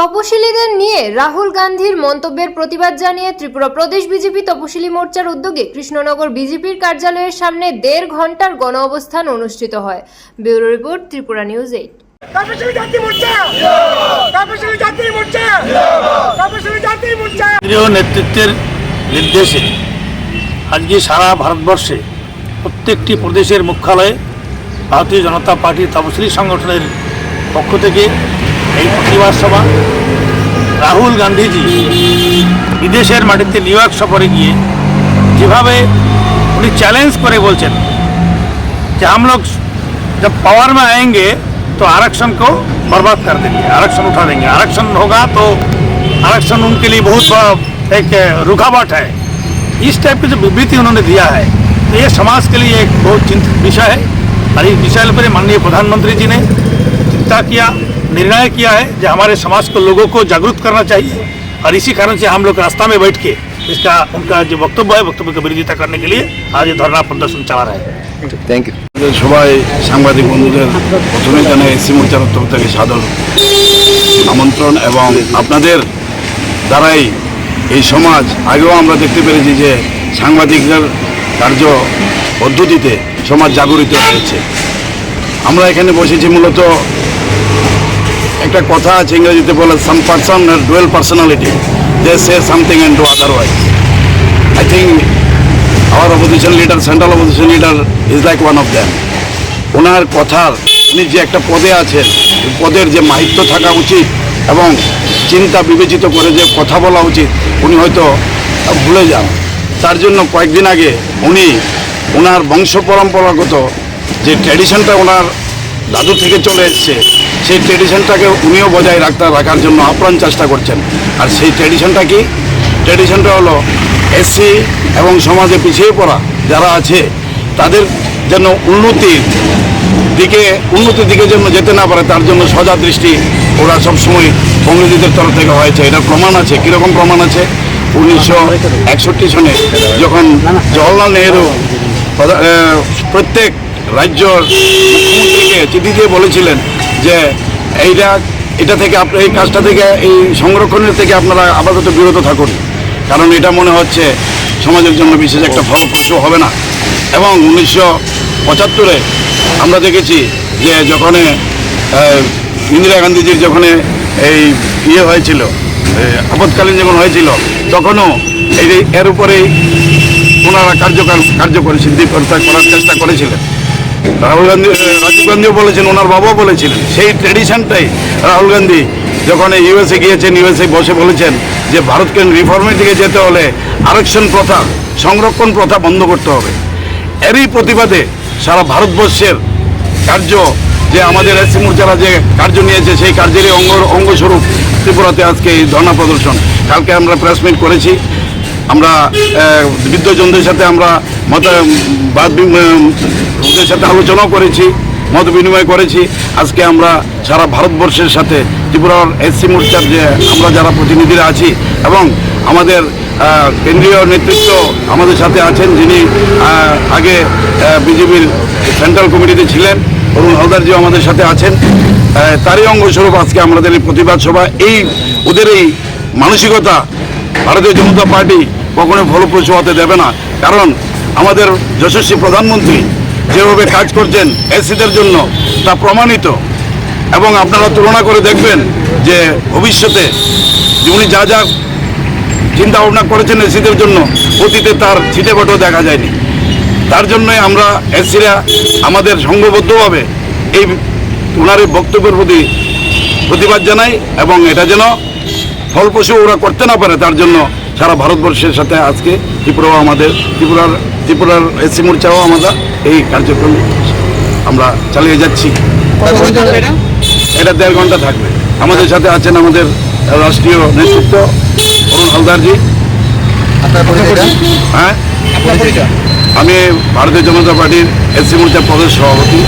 তপশিলীদের নিয়ে রাহুল গান্ধীর মন্তব্যের প্রতিবাদ জানিয়ে ত্রিপুরা প্রদেশ বিজেপি তপশিলি মোর্চার উদ্যোগে কৃষ্ণনগর বিজেপির কার্যালয়ের সামনে দেড় ঘণ্টার গণ অবস্থান অনুষ্ঠিত হয়। Bureau report Tripura news eight. মোর্চা! তপশিলি জাতি মোর্চা! তপশিলি জাতি মোর্চা! কেন্দ্রীয় নেতৃত্বের নির্দেশে আজকে সারা ভারতবর্ষে প্রত্যেকটি প্রদেশের মুখ্যালয়ে ভারতীয় জনতা পার্টি তপশিলি সংগঠনের পক্ষ থেকে এই প্রতিবাদ সভা রাহুল গান্ধীজি বিদেশের মাটিতে নিউ ইয়র্ক সফরে গিয়ে যেভাবে উনি চ্যালেঞ্জ করে বলছেন कि हम लोग जब पावर में आएंगे तो आरक्षण को बर्बाद कर देंगे आरक्षण उठा देंगे आरक्षण होगा तो आरक्षण उनके लिए बहुत बड़ा एक रुकावट है इस टाइप की जो विवृत्ति उन्होंने दिया है तो ये समाज के लिए एक बहुत चिंतित विषय है और इस विषय पर माननीय प्रधानमंत्री जी ने चिंता किया निर्णय किया है जो हमारे समाज को लोगों को जागरूक करना चाहिए और इसी कारण से हम लोग रास्ता में बैठ के इसका उनका जो वक्तव्य है वक्तव्य का विरोधिता करने के लिए आज ये धरना प्रदर्शन चला रहे हैं থ্যাংক ইউ আমাদের সবাই সাংবাদিক বন্ধুদের প্রথমে জানাই এসি মোর্চার তরফ থেকে সাদর আমন্ত্রণ এবং আপনাদের দ্বারাই এই সমাজ আগেও আমরা দেখতে পেরেছি যে সাংবাদিকদের কার্য পদ্ধতিতে সমাজ জাগরিত হয়েছে আমরা এখানে বসেছি মূলত একটা কথা আছে ইংরেজিতে বলে some person dual personality they say something and do otherwise I think our opposition leader central opposition leader is like one of them ওনার কথার, উনি যে একটা পদে আছেন পদের যে মাহিত্য থাকা উচিত এবং চিন্তা বিবেচিত করে যে কথা বলা উচিত, উনি হয়তো ভুলে যান। তার জন্য কয়েকদিন আগে উনি ওনার বংশ পরম্পরাগত যে ট্র্যাডিশনটা ওনার দাদু থেকে চলে এসছে সেই ট্রেডিশনটাকে উনিও বজায় রাখতে রাখার জন্য আপ্রাণ চেষ্টা করছেন। আর সেই ট্রেডিশনটা কি? ট্রেডিশনটা হলো এসসি এবং সমাজে পিছিয়ে পড়া যারা আছে, তাদের যেন উন্নতির দিকে উন্নতির দিকে যেন যেতে না পারে, তার জন্য সজা দৃষ্টি ওরা সবসময় কংগ্রেসীদের তরফ থেকে হয়েছে। এটা প্রমাণ আছে। কীরকম প্রমাণ আছে? উনিশশো একষট্টি সনে যখন জওয়াহরলাল নেহরু প্রত্যেক রাজ্য মুখ্যমন্ত্রীকে চিঠি দিয়ে বলেছিলেন যে এইটা, এটা থেকে আপ, এই কাজটা থেকে, এই সংরক্ষণের থেকে আপনারা আপাতত বিরত থাকুন। কারণ এটা মনে হচ্ছে সমাজের জন্য বিশেষ একটা ফলপ্রসূ হবে না। এবং উনিশশো পঁচাত্তরে আমরা দেখেছি যে যখন ইন্দিরা গান্ধীজির যখন এই ইয়ে হয়েছিল আপৎকালীন যখন হয়েছিল, তখনও এই এর উপরেই ওনারা কার্যকর কার্য করেছেন করার চেষ্টা করেছিলেন। রাহুল গান্ধী রাজীব গান্ধীও বলেছেন, ওনার বাবাও বলেছিলেন, সেই ট্রেডিশনটাই রাহুল গান্ধী যখন ইউএসএ গিয়েছেন ইউএসএ বসে বলেছেন যে ভারতকে রিফর্মের দিকে যেতে হলে আরক্ষণ প্রথা, সংরক্ষণ প্রথা বন্ধ করতে হবে। এরই প্রতিবাদে সারা ভারতবর্ষের কার্য যে আমাদের এসি মোর্চারা যে কার্য নিয়েছে, সেই কার্যেরই অঙ্গ, অঙ্গস্বরূপ ত্রিপুরাতে আজকে এই ধর্ণা প্রদর্শন। কালকে আমরা প্রেস মিট করেছি। আমরা বৃদ্ধজনদের সাথে আমরা মত ওদের সাথে আলোচনাও করেছি, মত বিনিময় করেছি। আজকে আমরা সারা ভারতবর্ষের সাথে ত্রিপুরার এসসি মোর্চার যে আমরা যারা প্রতিনিধিরা আছি এবং আমাদের কেন্দ্রীয় নেতৃত্ব আমাদের সাথে আছেন যিনি আগে বিজেপির সেন্ট্রাল কমিটিতে ছিলেন, অরুণ হালদারজিও আমাদের সাথে আছেন। তারই অঙ্গস্বরূপ আজকে আমাদের এই প্রতিবাদ সভা। এই ওদের এই মানসিকতা ভারতীয় জনতা পার্টি কখনো ফলপ্রসূ হতে দেবে না। কারণ আমাদের যশস্বী প্রধানমন্ত্রী যেভাবে কাজ করছেন এসিদের জন্য তা প্রমাণিত। এবং আপনারা তুলনা করে দেখবেন যে ভবিষ্যতে উনি যা যা চিন্তা ভাবনা করেছেন এসিদের জন্য, অতীতে তার ছিটে বটেও দেখা যায়নি। তার জন্যই আমরা এসিরা আমাদের সংঘবদ্ধভাবে এই ওনার এই বক্তব্যের প্রতি প্রতিবাদ জানাই এবং এটা যেন ফলপ্রসূ ওরা করতে না পারে, তার জন্য সারা ভারতবর্ষের সাথে আজকে ত্রিপুরাও আমাদের, ত্রিপুরার ত্রিপুরার এসি মোর্চাও আমরা এই কার্যক্রম আমরা চালিয়ে যাচ্ছি। এটা দেড় ঘণ্টা থাকবে। আমাদের সাথে আছেন আমাদের রাষ্ট্রীয় নেতৃত্ব অরুণ হালদারজি। হ্যাঁ? আপনার আমি ভারতীয় জনতা পার্টির এসি মোর্চা প্রদেশ সভাপতি।